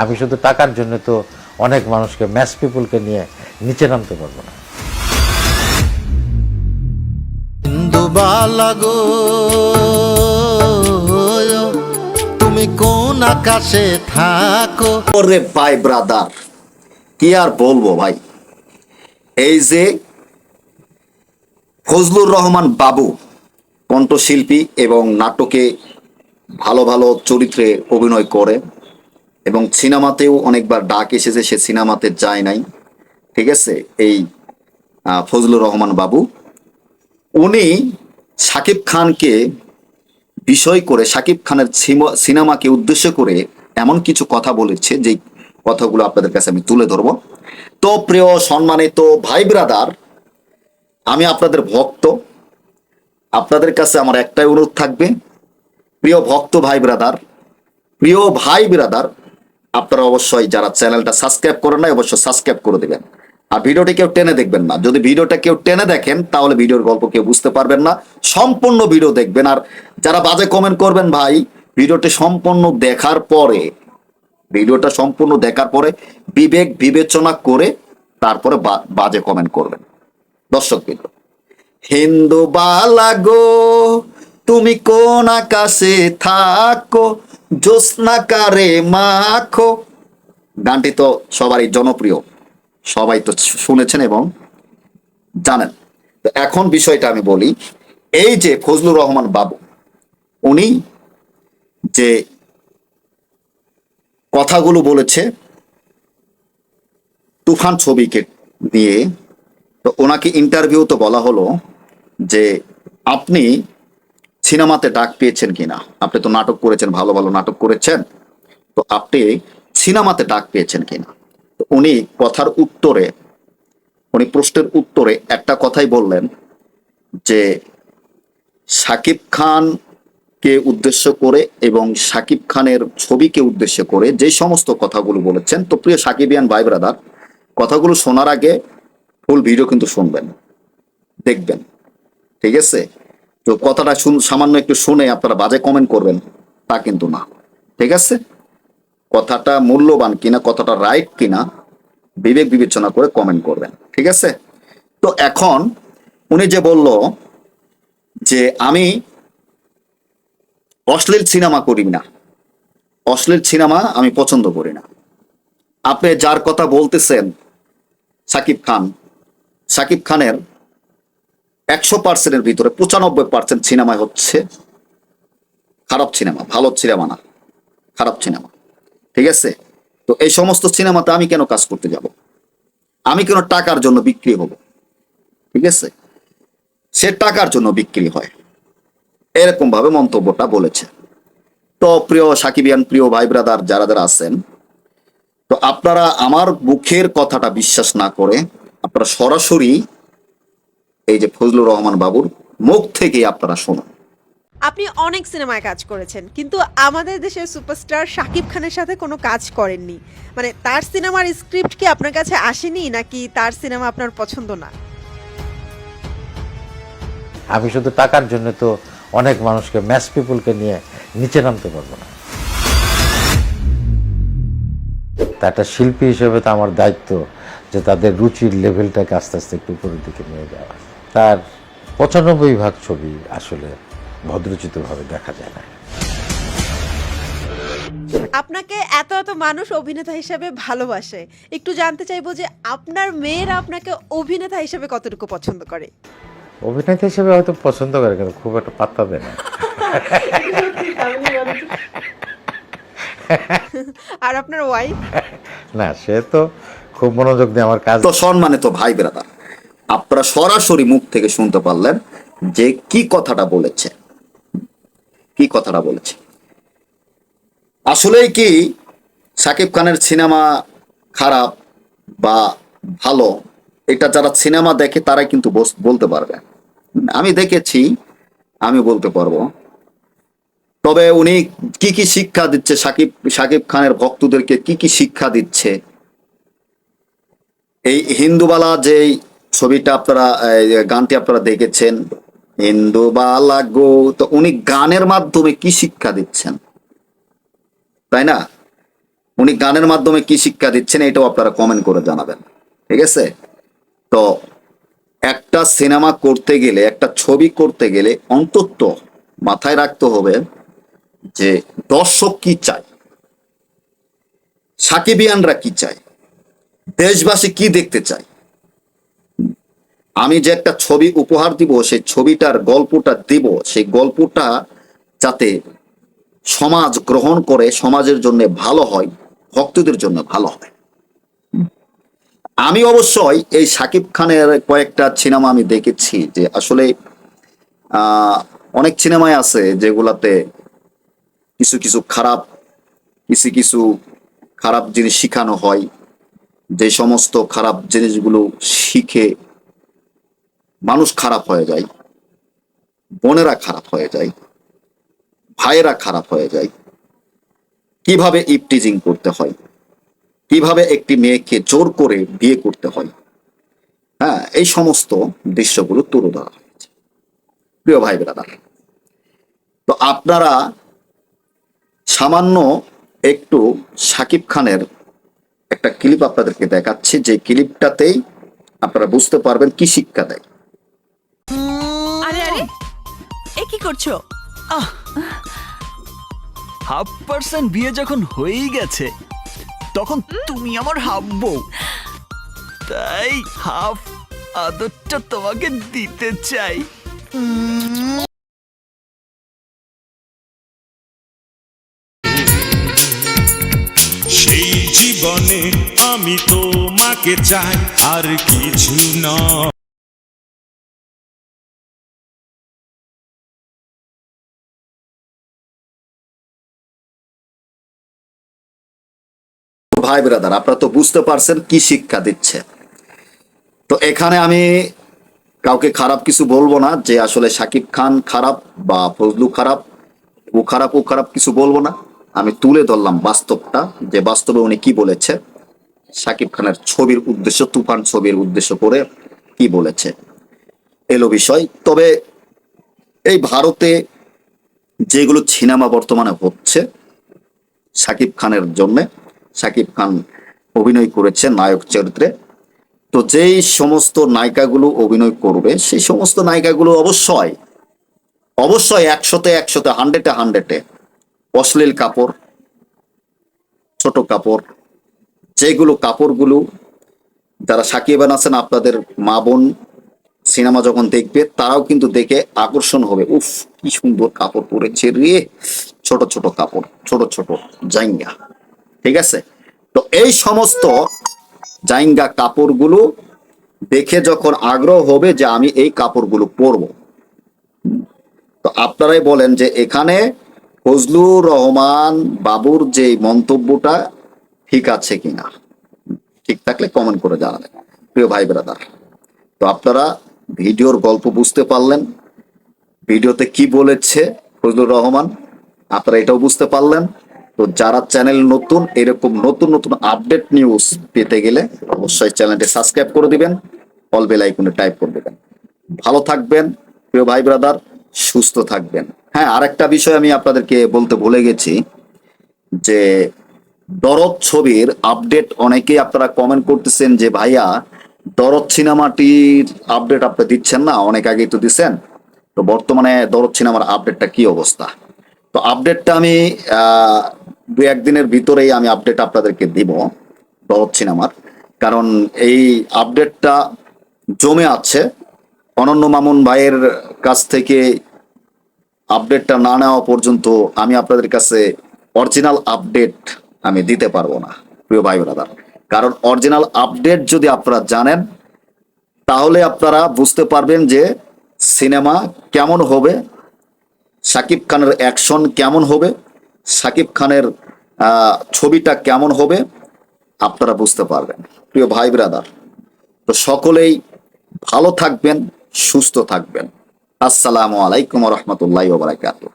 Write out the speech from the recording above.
আমি শুধু টাকার জন্য তো অনেক মানুষকে ম্যাস পিপুলকে নিয়ে নিচে নামতে পারব না। তুমি কোন আকাশে থাকো? ওরে ভাই ব্রাদার কি আর বলব ভাই? এই যে ফজলুর রহমান বাবু কণ্ঠশিল্পী এবং নাটকে ভালো ভালো চরিত্রে অভিনয় করে এবং সিনেমাতেও অনেকবার ডাক এসেছে, সে সিনেমাতে যায় নাই। ঠিক আছে? এই ফজলুর রহমান বাবু। উনি সাকিব খানকে বিষয় করে, সাকিব খানের সিনেমাকে উদ্দেশ্য করে এমন কিছু কথা বলেছে, যে কথাগুলো আপনাদের কাছে আমি তুলে ধরবো। তো প্রিয় সম্মানিত ভাই ব্রাদার, আমি আপনাদের ভক্ত। আপনাদের কাছে আমার একটাই অনুরোধ থাকবে। প্রিয় ভক্ত ভাই ব্রাদার, প্রিয় ভাই ব্রাদার আপনারা অবশ্যই যারা চ্যানেলটা সাবস্ক্রাইব করেন না অবশ্যই সাবস্ক্রাইব করে দেবেন। আর ভিডিওটি কেউ টেনে দেখবেন না। যদি ভিডিওটা কেউ টেনে দেখেন, তাহলে ভিডিওর গল্প কেউ বুঝতে পারবেন না। সম্পূর্ণ ভিডিও দেখবেন। আর যারা বাজে কমেন্ট করবেন ভাই, ভিডিওটি সম্পূর্ণ দেখার পরে, ভিডিওটা সম্পূর্ণ দেখার পরে বিবেক বিবেচনা করে তারপরে বাজে কমেন্ট করবেন। দর্শক বিন্দু, হিন্দু বালাগো তুমি কোন আকাশে থাকো? জ্যোৎস্নাকারে মাখো। গানটি তো সবারই জনপ্রিয়। সবাই তো শুনেছেন এবং জানেন। তো এখন বিষয়টা আমি বলি, এই যে ফজলুর রহমান বাবু, উনি যে কথাগুলো বলেছে, তুফান ছবিকে নিয়ে, তো ওনাকে ইন্টারভিউ তো বলা হলো যে, আপনি সিনেমাতে ডাক পেয়েছেন কিনা? আপনি তো নাটক করেছেন, ভালো ভালো নাটক করেছেন। তো আপনি সিনেমাতে ডাক পেয়েছেন কিনা? উনি কথার উত্তরে, উনি প্রশ্নের উত্তরে একটা কথাই বললেন যে, সাকিব খান কে উদ্দেশ্য করে এবং সাকিব খানের ছবিকে উদ্দেশ্য করে যে সমস্ত কথাগুলো বলেছেন, তো প্রিয় সাকিবিয়ান ভাই ব্রাদার, কথাগুলো শোনার আগে ফুল ভিডিও কিন্তু শুনবেন, দেখবেন। ঠিক আছে? তো কথাটা শুন, সামান্য একটু শুনে আপনারা বাজে কমেন্ট করবেন, তা কিন্তু না। ঠিক আছে? কথাটা মূল্যবান কিনা, কথাটা রাইট কিনা, বিবেক বিবেচনা করে কমেন্ট করবেন। ঠিক আছে? তো এখন উনি যে বলল যে আমি অশ্লীল সিনেমা করি না। অশ্লীল সিনেমা আমি পছন্দ করি না। আপনি যার কথা বলতেছেন, সাকিব খান, সাকিব খানের একশো পার্সেন্টের ভিতরে পঁচানব্বই পার্সেন্ট সিনেমায় হচ্ছে খারাপ সিনেমা, ভালো সিনেমা না, খারাপ সিনেমা, ঠিক আছে? তো এই সমস্ত সিনেমাতে আমি কেন কাজ করতে যাব? আমি কেন টাকার জন্য বিক্রি হব? ঠিক আছে? সে টাকার জন্য বিক্রি হয়। এরকম ভাবে মন্তব্যটা বলেছে। তো প্রিয় সাকিবিয়ান প্রিয় ভাই ব্রাদার, যারা যারা আছেন, তো আপনারা আমার মুখের কথাটা বিশ্বাস না করে আপনারা সরাসরি এই যে ফজলুর রহমান বাবুর মুখ থেকেই আপনারা শুনুন। আপনি অনেক সিনেমায় কাজ করেছেন কিন্তু আমাদের দেশের সুপারস্টার শাকিব খানের সাথে কোনো কাজ করেননি। মানে তার সিনেমার স্ক্রিপ্ট কি আপনার কাছে আসেনি নাকি তার সিনেমা আপনার পছন্দ না? আমি শুধু টাকার জন্য তো অনেক মানুষকে ম্যাস পিপুলকে নিয়ে নিচে নামতে পারব না। তা একটা শিল্পী হিসেবে তো আমার দায়িত্ব যে তাদের রুচির লেভেলটাকে আস্তে আস্তে একটু উপরের দিকে নিয়ে যাওয়া তার পঁচানব্বই ভাগ ছবি আসলে ভদ্রচিতভাবে দেখা যায় না। আপনাকে এত এত মানুষ অভিনেতা হিসেবে ভালোবাসে। একটু জানতে চাইব যে আপনার মেয়েরা আপনাকে অভিনেতা হিসেবে কতটুকু পছন্দ করে? অভিনেতা হিসেবে হয়তো পছন্দ করে কিন্তু খুব একটা পাত্তা দেয় না। আর আপনার ওয়াইফ না সে তো খুব মনোযোগ দিয়ে আমার কাজ তো সম্মানিত ভাই ব্রাদার আপনারা সরাসরি মুখ থেকে শুনতে পারলেন যে কি কথাটা বলেছে। কি কথাটা বলেছে। আসলেই কি সাকিব খানের সিনেমা খারাপ বা ভালো, এটা যারা সিনেমা দেখে তারাই কিন্তু বলতে পারবে। আমি দেখেছি, আমি বলতে পারব। তবে উনি কি কি শিক্ষা দিচ্ছে সাকিব সাকিব খানের ভক্তদেরকে, কি কি শিক্ষা দিচ্ছে? এই হিন্দুবালা যে ছবিটা আপনারা গানটি আপনারা দেখেছেন হিন্দুবালা গো তো উনি গানের মাধ্যমে কি শিক্ষা দিচ্ছেন? তাই না? উনি গানের মাধ্যমে কি শিক্ষা দিচ্ছেন এটাও আপনারা কমেন্ট করে জানাবেন, ঠিক আছে? তো একটা সিনেমা করতে গেলে, একটা ছবি করতে গেলে অন্তত মাথায় রাখতে হবে যে দর্শক কি চায়? সাকিবিয়ানরা কি চায়? দেশবাসী কি দেখতে চায়? আমি যে একটা ছবি উপহার দিব, সেই ছবিটার গল্পটা দিব, সেই গল্পটা যাতে সমাজ গ্রহণ করে, সমাজের জন্য ভালো হয়, ভক্তদের জন্য ভালো হয়। আমি অবশ্যই এই সাকিব খানের কয়েকটা সিনেমা আমি দেখেছি যে আসলে অনেক সিনেমায় আছে যেগুলাতে কিছু কিছু খারাপ, কিছু কিছু খারাপ জিনিস শিখানো হয়, যে সমস্ত খারাপ জিনিসগুলো শিখে মানুষ খারাপ হয়ে যায়, বোনেরা খারাপ হয়ে যায়, ভাইয়েরা খারাপ হয়ে যায়। কীভাবে ইপটিজিং করতে হয়? কীভাবে একটি মেয়েকে জোর করে বিয়ে করতে হয়? হ্যাঁ এই সমস্ত দৃশ্যগুলো তুলে ধরা হয়েছে। প্রিয় ভাই ব্রাদার তো আপনারা সামান্য একটু সাকিব খানের একটা ক্লিপ আপনাদেরকে দেখাচ্ছি। যে ক্লিপটাতেই আপনারা বুঝতে পারবেন কি শিক্ষা দেয়। কি করছ? হাফ পার্সেন্ট বিয়ে যখন হয়েই গেছে তখন তুমি আমার হাফ বউ। তাই হাফ আদরটা তোমাকে দিতে চাই। সেই জীবনে আমি তোমাকে চাই আর কিছু নয়। ভাই ব্রাদার আপনারা তো বুঝতে পারছেন কি শিক্ষা দিচ্ছে। তো এখানে আমি কাউকে খারাপ কিছু বলব না, যে আসলে সাকিব খান খারাপ বা ফজলু খারাপ, ও খারাপ ও খারাপ কিছু বলব না। আমি তুলে ধরলাম বাস্তবটা, যে বাস্তবে উনি কি বলেছে, সাকিব খানের ছবির উদ্দেশ্য, তুফান ছবির উদ্দেশ্য করে কি বলেছে। এলো বিষয়। তবে এই ভারতে যেগুলো সিনেমা বর্তমানে হচ্ছে, সাকিব খানের জন্য সাকিব খান অভিনয় করেছে নায়ক চরিত্রে। তো যেই সমস্ত নায়িকাগুলো অভিনয় করবে, সেই সমস্ত নায়িকাগুলো অবশ্যই অবশ্যই একশোতে একশোতে, হান্ড্রেডে হান্ড্রেডে অশ্লীল কাপড়, ছোট কাপড়, যেগুলো কাপড়গুলো যারা সাকিবান আছেন আপনাদের মা বোন সিনেমা যখন দেখবে, তারাও কিন্তু দেখে আকর্ষণ হবে, উফ, কি সুন্দর কাপড় পরেছে রে, ছোট ছোট কাপড়, ছোট ছোট জাইঙ্গা। ঠিক আছে? তো এই সমস্ত জাইঙ্গা কাপড়গুলো দেখে যখন আগ্রহ হবে যে আমি এই কাপড়গুলো পরবো। তো আপনারাই বলেন যে এখানে ফজলুর রহমান বাবুর যে মন্তব্যটা ঠিক আছে কিনা? ঠিক থাকলে কমেন্ট করে জানাবেন, প্রিয় ভাই ব্রাদার। তো আপনারা ভিডিওর গল্প বুঝতে পারলেন। ভিডিওতে কি বলেছে ফজলুর রহমান? আপনারা এটাও বুঝতে পারলেন। তো যারা চ্যানেল নতুন, এরকম নতুন নতুন আপডেট নিউজ পেতে গেলে অবশ্যই চ্যানেলটি সাবস্ক্রাইব করে দিবেন অল বেল আইকনে টাইপ করে দিবেন। ভালো থাকবেন, প্রিয় ভাই ব্রাদার সুস্থ থাকবেন। হ্যাঁ আরেকটা বিষয় আমি আপনাদেরকে বলতে ভুলে গেছি যে দরদ ছবির আপডেট অনেকেই আপনারা কমেন্ট করতেছেন যে, ভাইয়া, দরদ সিনেমাটির আপডেট আপনি দিচ্ছেন না, অনেক আগেই তো দিচ্ছেন তো বর্তমানে দরদ সিনেমার আপডেটটা কি অবস্থা? তো আপডেটটা আমি দু একদিনের ভিতরেই আমি আপডেট আপনাদেরকে দিব দরদ সিনেমার। কারণ এই আপডেটটা জমে আছে। অনন্য মামুন ভাইয়ের কাছ থেকে আপডেটটা না নেওয়া পর্যন্ত আমি আপনাদের কাছে অরিজিনাল আপডেট আমি দিতে পারব না, প্রিয় ভাই ব্রাদার। কারণ অরিজিনাল আপডেট যদি আপনারা জানেন, তাহলে আপনারা বুঝতে পারবেন যে সিনেমা কেমন হবে, সাকিব খানের অ্যাকশন কেমন হবে সাকিব খানের ছবিটা কেমন হবে আপনারা বুঝতে পারবেন। প্রিয় ভাই ব্রাদার, তো সকলেই ভালো থাকবেন, সুস্থ থাকবেন। আসসালামু আলাইকুম রহমতুল্লাহ বারাকাতুহ।